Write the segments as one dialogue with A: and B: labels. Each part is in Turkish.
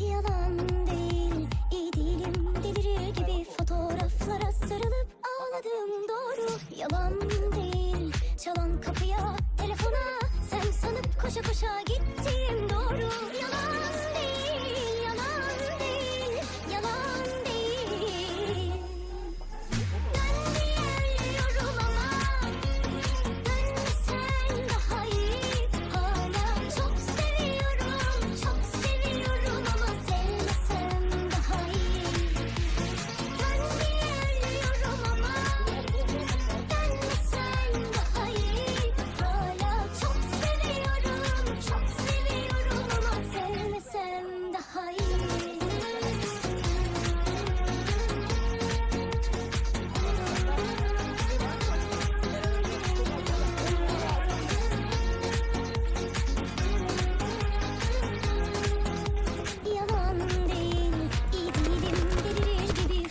A: Yalan değil, iyi değilim. Gibi fotoğraflara sarılıp ağladım. Doğru Yalan değil, çalan kapıya, telefona Sen sanıp koşa koşa gittim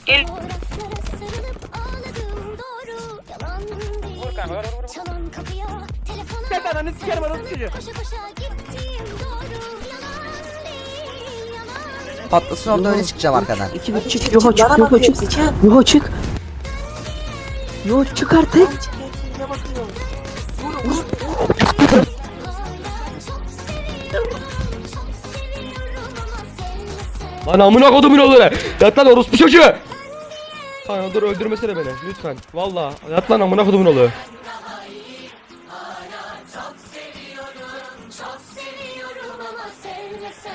B: Gel.
A: Değil,
B: kanka, vur, vur, vur.
A: çalan kapıya, telefona
B: Sen ananı sikerim, ananı.
A: Koşa koşa gittim doğru değil
C: Patlasın orada öyle çıkacağım arkadan.
D: İki bir çık. Yok çık. Yok çık. Yok çık. Yok çık artık.
A: Çok
E: Lan amına kodumun oğlu. Yat lan orospu çocuğu. Kanka dur öldürmesene beni lütfen. Valla yat lan amına kodumun oğlu.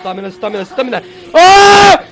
E: Stamina stamina stamina. Aaaa!